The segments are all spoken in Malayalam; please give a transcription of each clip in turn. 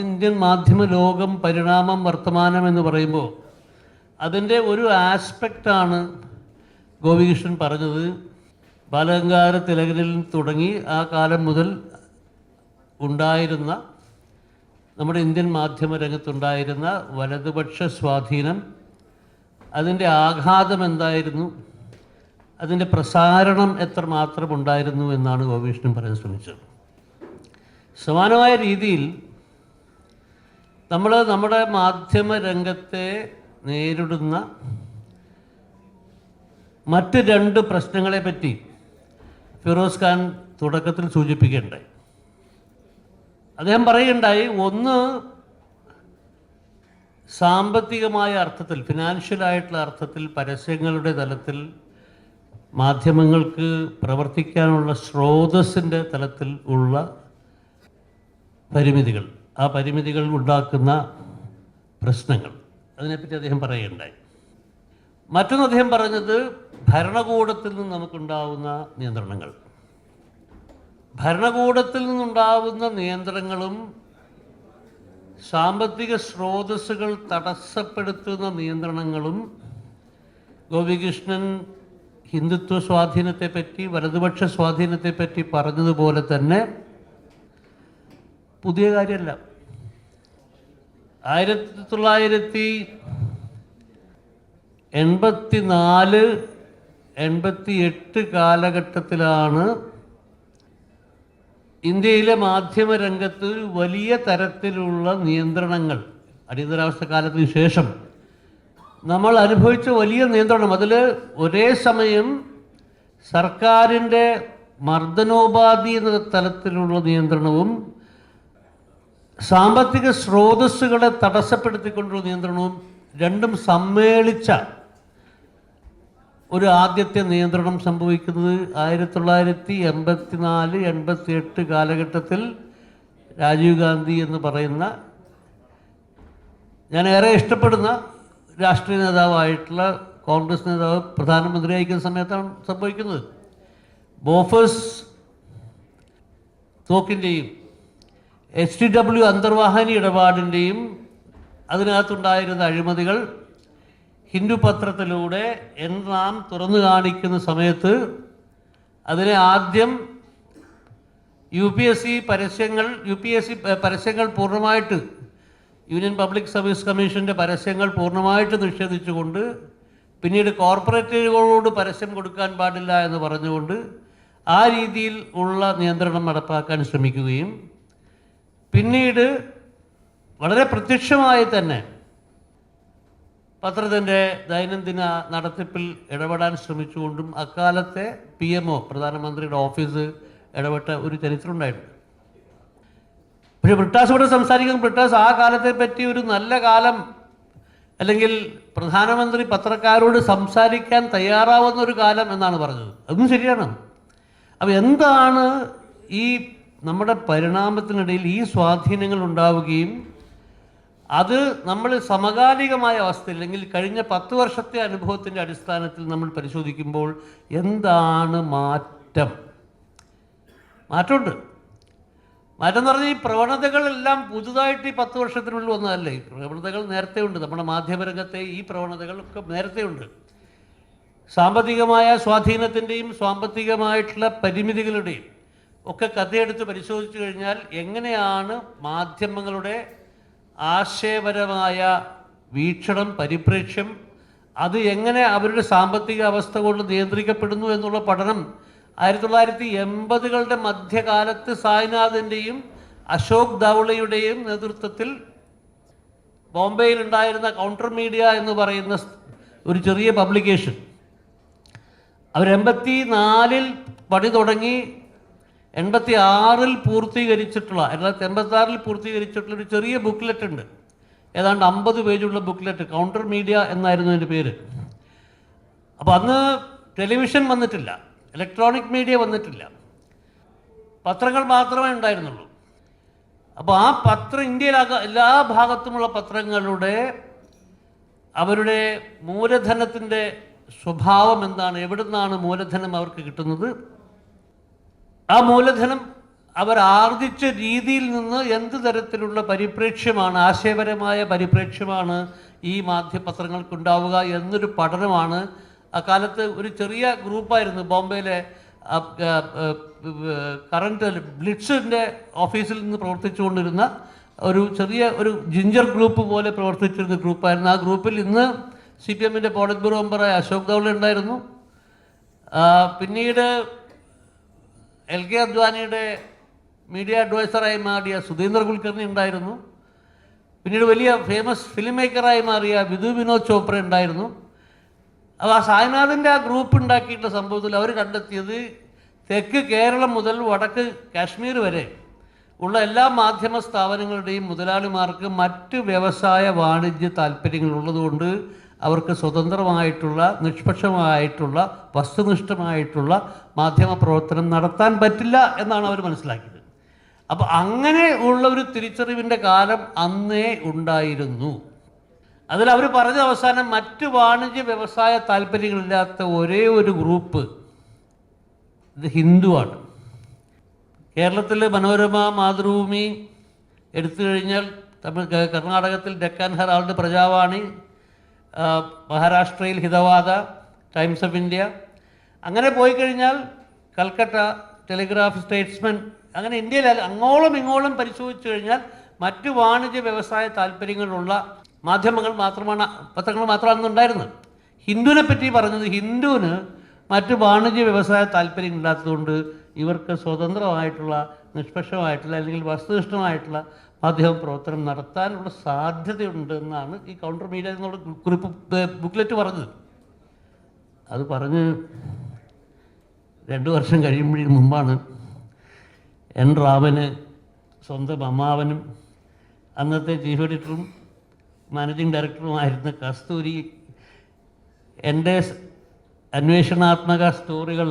ഇന്ത്യൻ മാധ്യമ ലോകം പരിണാമം വർത്തമാനം എന്ന് പറയുമ്പോൾ അതിന്റെ ഒരു ആസ്പെക്റ്റാണ് ഗോപികൃഷ്ണൻ പറഞ്ഞത്. ബാലഗംഗാധര തിലകനിൽ തുടങ്ങി ആ കാലം മുതൽ ഉണ്ടായിരുന്ന നമ്മുടെ ഇന്ത്യൻ മാധ്യമ രംഗത്തുണ്ടായിരുന്ന വലതുപക്ഷ സ്വാധീനം അതിന്റെ ആഘാതം എന്തായിരുന്നു അതിന്റെ പ്രസാരണം എത്രമാത്രം ഉണ്ടായിരുന്നു എന്നാണ് ഗോപികൃഷ്ണൻ പറയാൻ ശ്രമിച്ചത്. സമാനമായ രീതിയിൽ നമ്മൾ നമ്മുടെ മാധ്യമ രംഗത്തെ നേരിടുന്ന മറ്റ് രണ്ട് പ്രശ്നങ്ങളെ പറ്റി ഫിറോസ് ഖാൻ തുടക്കത്തിൽ സൂചിപ്പിക്കുകയുണ്ടായി. അദ്ദേഹം പറയുകയുണ്ടായി ഒന്ന് സാമ്പത്തികമായ അർത്ഥത്തിൽ ഫിനാൻഷ്യലായിട്ടുള്ള അർത്ഥത്തിൽ പരസ്യങ്ങളുടെ തലത്തിൽ മാധ്യമങ്ങൾക്ക് പ്രവർത്തിക്കാനുള്ള സ്രോതസ്സിന്റെ തലത്തിൽ ഉള്ള പരിമിതികൾ. ആ പരിമിതികൾ ഉണ്ടാക്കുന്ന പ്രശ്നങ്ങൾ. അതിനെപ്പറ്റി അദ്ദേഹം പറയുകയുണ്ടായി. മറ്റൊന്ന് അദ്ദേഹം പറഞ്ഞത് ഭരണകൂടത്തിൽ നിന്ന് നമുക്കുണ്ടാവുന്ന നിയന്ത്രണങ്ങൾ. ഭരണകൂടത്തിൽ നിന്നുണ്ടാവുന്ന നിയന്ത്രണങ്ങളും സാമ്പത്തിക സ്രോതസ്സുകൾ തടസ്സപ്പെടുത്തുന്ന നിയന്ത്രണങ്ങളും ഗോപികൃഷ്ണൻ ഹിന്ദുത്വ സ്വാധീനത്തെപ്പറ്റി വലതുപക്ഷ സ്വാധീനത്തെപ്പറ്റി പറഞ്ഞതുപോലെ തന്നെ പുതിയ കാര്യമല്ല. ആയിരത്തി തൊള്ളായിരത്തി എൺപത്തി നാല് എൺപത്തി എട്ട് കാലഘട്ടത്തിലാണ് ഇന്ത്യയിലെ മാധ്യമ രംഗത്ത് വലിയ തരത്തിലുള്ള നിയന്ത്രണങ്ങൾ അടിയന്തരാവസ്ഥ കാലത്തിന് ശേഷം നമ്മൾ അനുഭവിച്ച വലിയ നിയന്ത്രണം. അതിൽ ഒരേ സമയം സർക്കാരിന്റെ മർദ്ദനോപാധി എന്ന തലത്തിലുള്ള നിയന്ത്രണവും സാമ്പത്തിക സ്രോതസ്സുകളെ തടസ്സപ്പെടുത്തിക്കൊണ്ടുള്ള നിയന്ത്രണവും രണ്ടും സമ്മേളിച്ച ഒരു ആദ്യത്തെ നിയന്ത്രണം സംഭവിക്കുന്നത് ആയിരത്തി തൊള്ളായിരത്തി എൺപത്തി നാല് എൺപത്തി എട്ട് കാലഘട്ടത്തിൽ രാജീവ് ഗാന്ധി എന്ന് പറയുന്ന ഞാൻ ഏറെ ഇഷ്ടപ്പെടുന്ന രാഷ്ട്രീയ നേതാവായിട്ടുള്ള കോൺഗ്രസ് നേതാവ് പ്രധാനമന്ത്രി അയക്കുന്ന സമയത്താണ് സംഭവിക്കുന്നത്. ബോഫേഴ്സ് തോക്കിന്റെയും എച്ച് ടി ഡബ്ല്യു അന്തർവാഹിനി ഇടപാടിന്റെയും അതിനകത്തുണ്ടായിരുന്ന അഴിമതികൾ ഹിന്ദു പത്രത്തിലൂടെ എണ്ണാം തുറന്നു കാണിക്കുന്ന സമയത്ത് അതിനെ ആദ്യം യു പി എസ് സി പരസ്യങ്ങൾ യു പി എസ് സി പരസ്യങ്ങൾ പൂർണമായിട്ട് യൂണിയൻ പബ്ലിക് സർവീസ് കമ്മീഷന്റെ പരസ്യങ്ങൾ പൂർണമായിട്ട് നിഷേധിച്ചുകൊണ്ട് പിന്നീട് കോർപ്പറേറ്റുകളോട് പരസ്യം കൊടുക്കാൻ പാടില്ല എന്ന് പറഞ്ഞുകൊണ്ട് ആ രീതിയിൽ ഉള്ള നിയന്ത്രണം നടപ്പാക്കാൻ ശ്രമിക്കുകയും പിന്നീട് വളരെ പ്രത്യക്ഷമായി തന്നെ പത്രത്തിന്റെ ദൈനംദിന നടത്തിപ്പിൽ ഇടപെടാൻ ശ്രമിച്ചുകൊണ്ടും അക്കാലത്തെ പി എം ഒ പ്രധാനമന്ത്രിയുടെ ഓഫീസ് ഇടപെട്ട ഒരു ചരിത്രം ഉണ്ടായിട്ടുണ്ട്. പക്ഷേ ബ്രിട്ടാസോട് സംസാരിക്കുന്ന ബ്രിട്ടാസ് ആ കാലത്തെ പറ്റി ഒരു നല്ല കാലം അല്ലെങ്കിൽ പ്രധാനമന്ത്രി പത്രക്കാരോട് സംസാരിക്കാൻ തയ്യാറാവുന്ന ഒരു കാലം എന്നാണ് പറഞ്ഞത്. അതും ശരിയാണ്. അപ്പോൾ എന്താണ് ഈ നമ്മുടെ പരിണാമത്തിനിടയിൽ ഈ സ്വാധീനങ്ങൾ ഉണ്ടാവുകയും അത് നമ്മൾ സമകാലികമായ അവസ്ഥ അല്ലെങ്കിൽ കഴിഞ്ഞ പത്ത് വർഷത്തെ അനുഭവത്തിന്റെ അടിസ്ഥാനത്തിൽ നമ്മൾ പരിശോധിക്കുമ്പോൾ എന്താണ് മാറ്റം? മാറ്റമുണ്ട്. മാറ്റം എന്ന് പറഞ്ഞാൽ ഈ പ്രവണതകളെല്ലാം പുതുതായിട്ട് ഈ പത്ത് വർഷത്തിനുള്ളിൽ വന്നതല്ലേ? പ്രവണതകൾ നേരത്തെ ഉണ്ട് നമ്മുടെ മാധ്യമരംഗത്തെ ഈ പ്രവണതകളൊക്കെ നേരത്തെ ഉണ്ട് സാമ്പത്തികമായ സ്വാധീനത്തിന്റെയും സാമ്പത്തികമായിട്ടുള്ള പരിമിതികളുടെയും ഒക്കെ കഥയെടുത്ത് പരിശോധിച്ചു കഴിഞ്ഞാൽ എങ്ങനെയാണ് മാധ്യമങ്ങളുടെ ആശയപരമായ വീക്ഷണം പരിപ്രേക്ഷ്യം അത് എങ്ങനെ അവരുടെ സാമ്പത്തിക അവസ്ഥ കൊണ്ട് നിയന്ത്രിക്കപ്പെടുന്നു എന്നുള്ള പഠനം ആയിരത്തി തൊള്ളായിരത്തി എൺപതുകളുടെ മധ്യകാലത്ത് സായ്നാഥിന്റെയും അശോക് ധവളയുടെയും നേതൃത്വത്തിൽ ബോംബെയിൽ ഉണ്ടായിരുന്ന കൗണ്ടർ മീഡിയ എന്ന് പറയുന്ന ഒരു ചെറിയ പബ്ലിക്കേഷൻ അവർ എൺപത്തി നാലിൽ പണി തുടങ്ങി. എൺപത്തി ആറിൽ പൂർത്തീകരിച്ചിട്ടുള്ള രണ്ടായിരത്തി എൺപത്തി ആറിൽ പൂർത്തീകരിച്ചിട്ടുള്ള ഒരു ചെറിയ ബുക്ക്ലെറ്റ് ഉണ്ട്. ഏതാണ്ട് അമ്പത് പേജുള്ള ബുക്ക്ലെറ്റ് കൗണ്ടർ മീഡിയ എന്നായിരുന്നു അതിന്റെ പേര്. അപ്പോൾ അന്ന് ടെലിവിഷൻ വന്നിട്ടില്ല ഇലക്ട്രോണിക് മീഡിയ വന്നിട്ടില്ല. പത്രങ്ങൾ മാത്രമേ ഉണ്ടായിരുന്നുള്ളൂ. അപ്പോൾ ആ പത്രം ഇന്ത്യയിലാക എല്ലാ ഭാഗത്തുമുള്ള പത്രങ്ങളുടെ അവരുടെ മൂലധനത്തിന്റെ സ്വഭാവം എന്താണ് എവിടുന്നാണ് മൂലധനം അവർക്ക് കിട്ടുന്നത്? ആ മൂലധനം അവർ ആർജിച്ച രീതിയിൽ നിന്ന് എന്ത് തരത്തിലുള്ള പരിപ്രേക്ഷ്യമാണ് ആശയപരമായ പരിപ്രേക്ഷ്യമാണ് ഈ മാധ്യമപത്രങ്ങൾക്കുണ്ടാവുക എന്നൊരു പഠനമാണ്. അക്കാലത്ത് ഒരു ചെറിയ ഗ്രൂപ്പായിരുന്നു ബോംബെയിലെ കറണ്ട് ബ്ലിറ്റ്സിന്റെ ഓഫീസിൽ നിന്ന് പ്രവർത്തിച്ചുകൊണ്ടിരുന്ന ഒരു ചെറിയ ഒരു ജിഞ്ചർ ഗ്രൂപ്പ് പോലെ പ്രവർത്തിച്ചിരുന്ന ഗ്രൂപ്പായിരുന്നു. ആ ഗ്രൂപ്പിൽ ഇന്ന് സി പി എമ്മിന്റെ പോളിറ്റ് ബ്യൂറോ മെമ്പറായ അശോക് ദൗള ഉണ്ടായിരുന്നു. പിന്നീട് എൽ കെ അദ്വാനിയുടെ മീഡിയ അഡ്വൈസറായി മാറിയ സുധീന്ദ്ര കുൽക്കർണി ഉണ്ടായിരുന്നു. പിന്നീട് വലിയ ഫേമസ് ഫിലിം മേക്കറായി മാറിയ വിധു വിനോദ് ചോപ്ര ഉണ്ടായിരുന്നു. അപ്പോൾ ആ സായ്നാഥിന്റെ ആ ഗ്രൂപ്പ് ഉണ്ടാക്കിയിട്ടുള്ള സംഭവത്തിൽ അവർ കണ്ടെത്തിയത് തെക്ക് കേരളം മുതൽ വടക്ക് കാശ്മീർ വരെ ഉള്ള എല്ലാ മാധ്യമ സ്ഥാപനങ്ങളുടെയും മുതലാളിമാർക്ക് മറ്റ് വ്യവസായ വാണിജ്യ താല്പര്യങ്ങളുള്ളതുകൊണ്ട് അവർക്ക് സ്വതന്ത്രമായിട്ടുള്ള നിഷ്പക്ഷമായിട്ടുള്ള വസ്തുനിഷ്ഠമായിട്ടുള്ള മാധ്യമ പ്രവർത്തനം നടത്താൻ പറ്റില്ല എന്നാണ് അവർ മനസ്സിലാക്കിയത്. അപ്പോൾ അങ്ങനെ ഉള്ള ഒരു തിരിച്ചറിവിന്റെ കാലം അന്നേ ഉണ്ടായിരുന്നു. അതിൽ അവർ പറഞ്ഞ അവസാനം മറ്റ് വാണിജ്യ വ്യവസായ താല്പര്യങ്ങളില്ലാത്ത ഒരേ ഒരു ഗ്രൂപ്പ് ഇത് ഹിന്ദുവാണ് കേരളത്തിൽ മനോരമ മാതൃഭൂമി എടുത്തു കഴിഞ്ഞാൽ തമിഴ് കർണാടകത്തിൽ ഡെക്കാൻ ഹെറാൾഡ് പ്രജാവാണി മഹാരാഷ്ട്രയിൽ ഹിതവാദ ടൈംസ് ഓഫ് ഇന്ത്യ അങ്ങനെ പോയി കഴിഞ്ഞാൽ കൽക്കട്ട ടെലിഗ്രാഫ് സ്റ്റേറ്റ്സ്മെൻ അങ്ങനെ ഇന്ത്യയിൽ അങ്ങോളം ഇങ്ങോളം പരിശോധിച്ചു കഴിഞ്ഞാൽ മറ്റു വാണിജ്യ വ്യവസായ താല്പര്യങ്ങളുള്ള മാധ്യമങ്ങൾ മാത്രമാണ് പത്രങ്ങൾ മാത്രമാണ് ഉണ്ടായിരുന്നത്. ഹിന്ദുവിനെ പറ്റി പറഞ്ഞത് ഹിന്ദുവിന് മറ്റ് വാണിജ്യ വ്യവസായ താല്പര്യമില്ലാത്തതുകൊണ്ട് ഇവർക്ക് സ്വതന്ത്രമായിട്ടുള്ള നിഷ്പക്ഷമായിട്ടുള്ള അല്ലെങ്കിൽ വസ്തുനിഷ്ഠമായിട്ടുള്ള മാധ്യമ പ്രവർത്തനം നടത്താനുള്ള സാധ്യതയുണ്ട് എന്നാണ് ഈ കൗണ്ടർ മീഡിയ എന്നുള്ള കുറിപ്പ് ബുക്ക്ലെറ്റ് പറഞ്ഞത്. അത് പറഞ്ഞ് രണ്ട് വർഷം കഴിയുമ്പോഴേ മുമ്പാണ് എൻ റാമന് സ്വന്തം അമ്മാവനും അന്നത്തെ ചീഫ് എഡിറ്ററും മാനേജിങ് ഡയറക്ടറുമായിരുന്ന കസ്തൂരി എന്റെ അന്വേഷണാത്മക സ്റ്റോറികൾ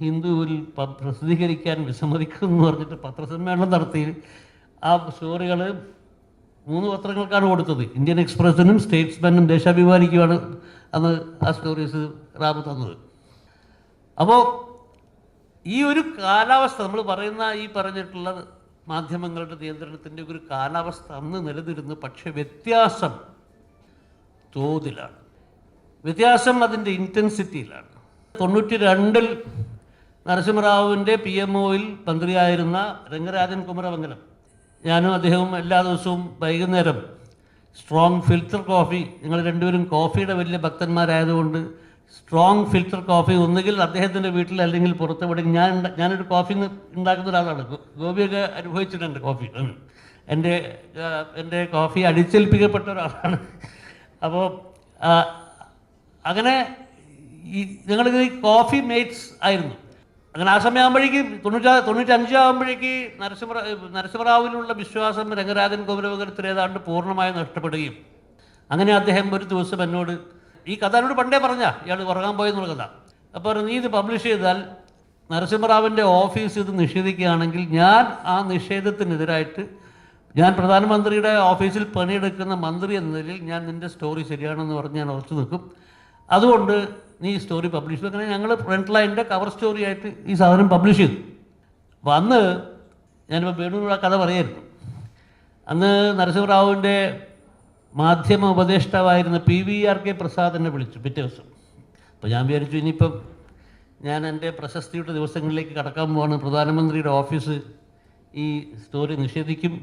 ഹിന്ദുവിൽ പ്രസിദ്ധീകരിക്കാൻ വിസമ്മതിക്കുമെന്ന് പറഞ്ഞിട്ട് പത്രസമ്മേളനം നടത്തി. ആ സ്റ്റോറികൾ മൂന്ന് പത്രങ്ങൾക്കാണ് കൊടുത്തത്. ഇന്ത്യൻ എക്സ്പ്രസിനും സ്റ്റേറ്റ്സ്മാനും ദേശാഭിമാനിക്കുമാണ് അന്ന് ആ സ്റ്റോറീസ് റാബ് തന്നത്. അപ്പോൾ ഈ ഒരു കാലാവസ്ഥ നമ്മൾ പറയുന്ന ഈ പറഞ്ഞിട്ടുള്ള മാധ്യമങ്ങളുടെ നിയന്ത്രണത്തിന്റെ ഒരു കാലാവസ്ഥ അന്ന് നിലനിരുന്നു പക്ഷേ വ്യത്യാസം തോതിലാണ്. വ്യത്യാസം അതിന്റെ ഇന്റൻസിറ്റിയിലാണ് തൊണ്ണൂറ്റി രണ്ടിൽ നരസിംഹറാവുവിന്റെ പി എം ഒയിൽ മന്ത്രിയായിരുന്ന രംഗരാജൻ കുമരമംഗലം ഞാനും അദ്ദേഹവും എല്ലാ ദിവസവും വൈകുന്നേരം സ്ട്രോങ് ഫിൽറ്റർ കോഫി നിങ്ങൾ രണ്ടുപേരും കോഫിയുടെ വലിയ ഭക്തന്മാരായതുകൊണ്ട് സ്ട്രോങ് ഫിൽറ്റർ കോഫി ഒന്നുകിൽ അദ്ദേഹത്തിന്റെ വീട്ടിൽ അല്ലെങ്കിൽ പുറത്തെവിടെ ഞാൻ ഞാനൊരു കോഫി ഉണ്ടാക്കുന്ന ഒരാളാണ്. ഗോപിയൊക്കെ അനുഭവിച്ചിട്ടുണ്ട് കോഫി എന്റെ എന്റെ കോഫി അടിച്ചേൽപ്പിക്കപ്പെട്ട ഒരാളാണ്. അപ്പോൾ അങ്ങനെ ഈ നിങ്ങളിത് കോഫി മേറ്റ്സ് ആയിരുന്നു. അങ്ങനെ ആ സമയമാകുമ്പോഴേക്ക് തൊണ്ണൂറ്റാ തൊണ്ണൂറ്റഞ്ച് ആകുമ്പോഴേക്ക് നരസിംഹ നരസിംഹറാവിലുള്ള വിശ്വാസം രംഗരാജൻ ഗൗരവകരത്തിൽ ഏതാണ്ട് പൂർണമായി നഷ്ടപ്പെടുകയും. അങ്ങനെ അദ്ദേഹം ഒരു ദിവസം എന്നോട് ഈ കഥ എന്നോട് പണ്ടേ പറഞ്ഞ ഇയാൾ ഉറങ്ങാൻ പോയെന്നുള്ള കഥ. അപ്പോൾ നീ ഇത് പബ്ലിഷ് ചെയ്താൽ നരസിംഹറാവിന്റെ ഓഫീസ് ഇത് നിഷേധിക്കുകയാണെങ്കിൽ ഞാൻ ആ നിഷേധത്തിനെതിരായിട്ട് ഞാൻ പ്രധാനമന്ത്രിയുടെ ഓഫീസിൽ പണിയെടുക്കുന്ന മന്ത്രി എന്ന നിലയിൽ ഞാൻ നിന്റെ സ്റ്റോറി ശരിയാണെന്ന് പറഞ്ഞ് ഞാൻ ഉറച്ചു നിൽക്കും. അതുകൊണ്ട് നീ ഈ സ്റ്റോറി പബ്ലിഷ് ചെയ്തു. അങ്ങനെ ഞങ്ങൾ ഫ്രണ്ട് ലൈനിന്റെ കവർ സ്റ്റോറി ആയിട്ട് ഈ സാധനം പബ്ലിഷ് ചെയ്തു. അപ്പോൾ അന്ന് ഞാനിപ്പോൾ വേണൂർ ആ കഥ പറയായിരുന്നു. അന്ന് നരസിംഹറാവുവിന്റെ മാധ്യമ ഉപദേഷ്ടാവായിരുന്ന P V R K Prasad എന്നെ വിളിച്ചു പിറ്റേ ദിവസം. അപ്പോൾ ഞാൻ വിചാരിച്ചു ഇനിയിപ്പം ഞാൻ എന്റെ പ്രശസ്തിയുടെ ദിവസങ്ങളിലേക്ക് കടക്കാൻ പോവാണ്. പ്രധാനമന്ത്രിയുടെ ഓഫീസ് ഈ സ്റ്റോറി നിഷേധിക്കും.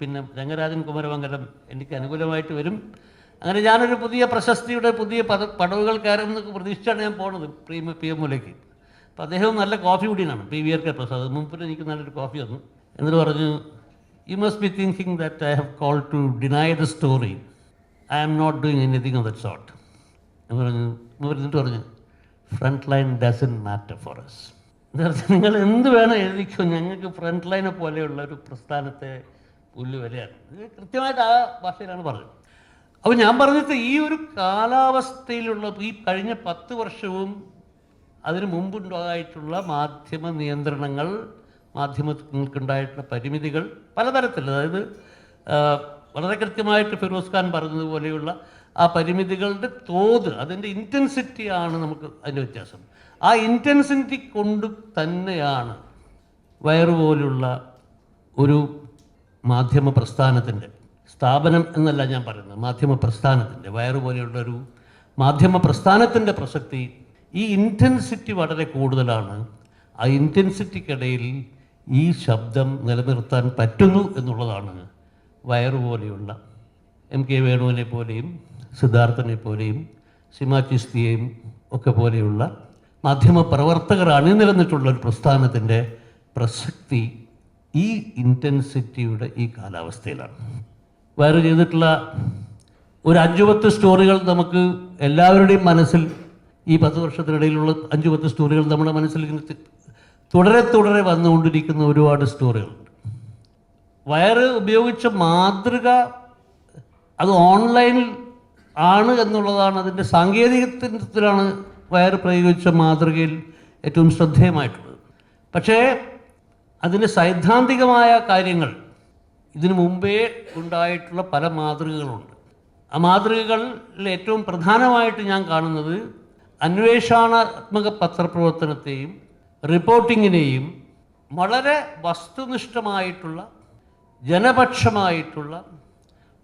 പിന്നെ രംഗരാജൻ കുമാരമംഗലം എനിക്ക് അനുകൂലമായിട്ട് വരും. അങ്ങനെ ഞാനൊരു പുതിയ പ്രശസ്തിയുടെ പുതിയ പദ പടവുകൾ കയറുമെന്നൊക്കെ പ്രതീക്ഷിച്ചാണ് ഞാൻ പോണത് പ്രീ പി എം ഒലേക്ക്. അപ്പോൾ അദ്ദേഹവും നല്ല coffee കുടിയനാണ്. P V R K Prasad മുമ്പിൽ എനിക്ക് നല്ലൊരു കോഫി തന്നു. എന്നിട്ട് പറഞ്ഞു you must be thinking that I have call to deny the story I am not doing anything of that sort എന്ന് പറഞ്ഞു എന്നിട്ട് പറഞ്ഞു Frontline doesn't matter for us നിങ്ങൾ എന്ത് വേണം എഴുതിക്കോ. ഞങ്ങൾക്ക് ഫ്രണ്ട് ലൈനെ പോലെയുള്ള ഒരു പ്രസ്ഥാനത്തെ പുല്ല് വിലയാണ്. ഇത് കൃത്യമായിട്ട് ആ ഭാഷയിലാണ് പറഞ്ഞത്. അപ്പോൾ ഞാൻ പറഞ്ഞത് ഈ ഒരു കാലാവസ്ഥയിലുള്ള ഈ കഴിഞ്ഞ പത്ത് വർഷവും അതിന് മുമ്പുണ്ടായിട്ടുള്ള മാധ്യമ നിയന്ത്രണങ്ങൾ മാധ്യമങ്ങൾക്കുണ്ടായിട്ടുള്ള പരിമിതികൾ പലതരത്തിൽ അതായത് വളരെ കൃത്യമായിട്ട് ഫിറോസ് ഖാൻ പറഞ്ഞതുപോലെയുള്ള ആ പരിമിതികളുടെ തോത് അതിന്റെ ഇന്റൻസിറ്റിയാണ് നമുക്ക് അതിന്റെ വ്യത്യാസം. ആ ഇന്റൻസിറ്റി കൊണ്ട് തന്നെയാണ് വയറുപോലുള്ള ഒരു മാധ്യമ പ്രസ്ഥാനത്തിന്റെ സ്ഥാപനം എന്നല്ല ഞാൻ പറയുന്നത്. മാധ്യമ പ്രസ്ഥാനത്തിന്റെ വയറ് പോലെയുള്ള ഒരു മാധ്യമ പ്രസ്ഥാനത്തിന്റെ പ്രസക്തി ഈ ഇന്റൻസിറ്റി വളരെ കൂടുതലാണ്. ആ ഇന്റൻസിറ്റിക്കിടയിൽ ഈ ശബ്ദം നിലനിർത്താൻ പറ്റുന്നു എന്നുള്ളതാണ് വയറ് പോലെയുള്ള എം കെ വേണുവിനെ പോലെയും സിദ്ധാർത്ഥനെ പോലെയും സിമാചിസ്തിയെയും ഒക്കെ പോലെയുള്ള മാധ്യമ പ്രവർത്തകർ അണിനിരന്നിട്ടുള്ള ഒരു പ്രസ്ഥാനത്തിന്റെ പ്രസക്തി ഈ ഇന്റൻസിറ്റിയുടെ ഈ കാലാവസ്ഥയിലാണ്. വയറ് ചെയ്തിട്ടുള്ള ഒരു അഞ്ചു പത്ത് സ്റ്റോറികൾ നമുക്ക് എല്ലാവരുടെയും മനസ്സിൽ ഈ പത്ത് വർഷത്തിനിടയിലുള്ള അഞ്ചു പത്ത് സ്റ്റോറികൾ നമ്മുടെ മനസ്സിൽ തുടരെ തുടരെ വന്നുകൊണ്ടിരിക്കുന്ന ഒരുപാട് സ്റ്റോറികളുണ്ട് വയറ് ഉപയോഗിച്ച മാതൃക അത് ഓൺലൈനിൽ ആണ് എന്നുള്ളതാണ് അതിന്റെ സാങ്കേതികത്തിലാണ് വയർ പ്രയോഗിച്ച മാതൃകയിൽ ഏറ്റവും ശ്രദ്ധേയമായിട്ടുള്ളത്. പക്ഷേ അതിന്റെ സൈദ്ധാന്തികമായ കാര്യങ്ങൾ ഇതിനു മുമ്പേ ഉണ്ടായിട്ടുള്ള പല മാതൃകകളുണ്ട്. ആ മാതൃകകളിൽ ഏറ്റവും പ്രധാനമായിട്ട് ഞാൻ കാണുന്നത് അന്വേഷണാത്മക പത്രപ്രവർത്തനത്തെയും റിപ്പോർട്ടിങ്ങിനെയും വളരെ വസ്തുനിഷ്ഠമായിട്ടുള്ള ജനപക്ഷമായിട്ടുള്ള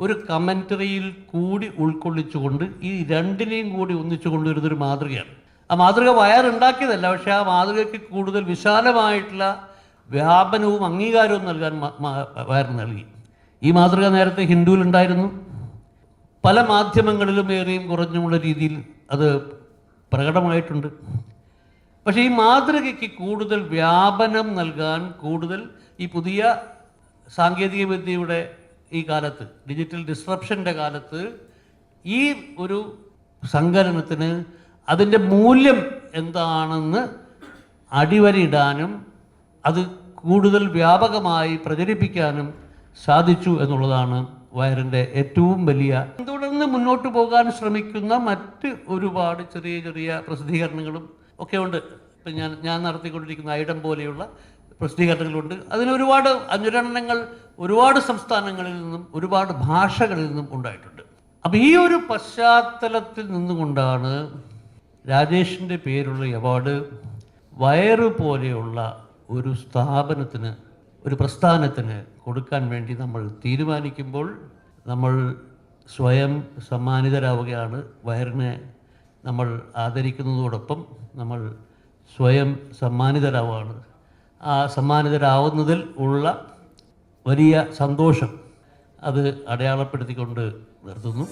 ഒരു കമന്ററിയിൽ കൂടി ഉൾക്കൊള്ളിച്ചുകൊണ്ട് ഈ രണ്ടിനെയും കൂടി ഒന്നിച്ചു കൊണ്ടുവരുന്നൊരു മാതൃകയാണ്. ആ മാതൃക വയറുണ്ടാക്കിയതല്ല പക്ഷേ ആ മാതൃകയ്ക്ക് കൂടുതൽ വിശാലമായിട്ടുള്ള വ്യാപനവും അംഗീകാരവും നൽകാൻ വയർ നൽകി. ഈ മാതൃക നേരത്തെ ഹിന്ദുവിലുണ്ടായിരുന്നു പല മാധ്യമങ്ങളിലും ഏറെയും കുറഞ്ഞുമുള്ള രീതിയിൽ അത് പ്രകടമായിട്ടുണ്ട്. പക്ഷേ ഈ മാതൃകയ്ക്ക് കൂടുതൽ വ്യാപനം നൽകാൻ കൂടുതൽ ഈ പുതിയ സാങ്കേതികവിദ്യയുടെ ഈ കാലത്ത് ഡിജിറ്റൽ ഡിസ്ട്രപ്ഷന്റെ കാലത്ത് ഈ ഒരു സങ്കലനത്തിന് അതിന്റെ മൂല്യം എന്താണെന്ന് അടിവരയിടാനും അത് കൂടുതൽ വ്യാപകമായി പ്രചരിപ്പിക്കാനും സാധിച്ചു എന്നുള്ളതാണ് വയറിന്റെ ഏറ്റവും വലിയ തുടർന്ന് മുന്നോട്ട് പോകാൻ ശ്രമിക്കുന്ന മറ്റ് ഒരുപാട് ചെറിയ ചെറിയ പ്രസിദ്ധീകരണങ്ങളും ഒക്കെ ഉണ്ട്. ഇപ്പം ഞാൻ ഞാൻ നടത്തിക്കൊണ്ടിരിക്കുന്ന ഐഡം പോലെയുള്ള പ്രസിദ്ധീകരണങ്ങളുണ്ട്. അതിന് ഒരുപാട് അനുരണനങ്ങൾ ഒരുപാട് സംസ്ഥാനങ്ങളിൽ നിന്നും ഒരുപാട് ഭാഷകളിൽ നിന്നും ഉണ്ടായിട്ടുണ്ട്. അപ്പം ഈ ഒരു പശ്ചാത്തലത്തിൽ നിന്നുകൊണ്ടാണ് രാജേഷിന്റെ പേരുള്ള അവാർഡ് വയറ് പോലെയുള്ള ഒരു സ്ഥാപനത്തിന് ഒരു പ്രസ്ഥാനത്തിന് കൊടുക്കാൻ വേണ്ടി നമ്മൾ തീരുമാനിക്കുമ്പോൾ നമ്മൾ സ്വയം സമ്മാനിതരാവുകയാണ്. വയറിനെ നമ്മൾ ആദരിക്കുന്നതോടൊപ്പം നമ്മൾ സ്വയം സമ്മാനിതരാവുകയാണ്. ആ സമ്മാനിതരാവുന്നതിൽ ഉള്ള വലിയ സന്തോഷം അത് അടയാളപ്പെടുത്തിക്കൊണ്ട് നിർത്തുന്നു.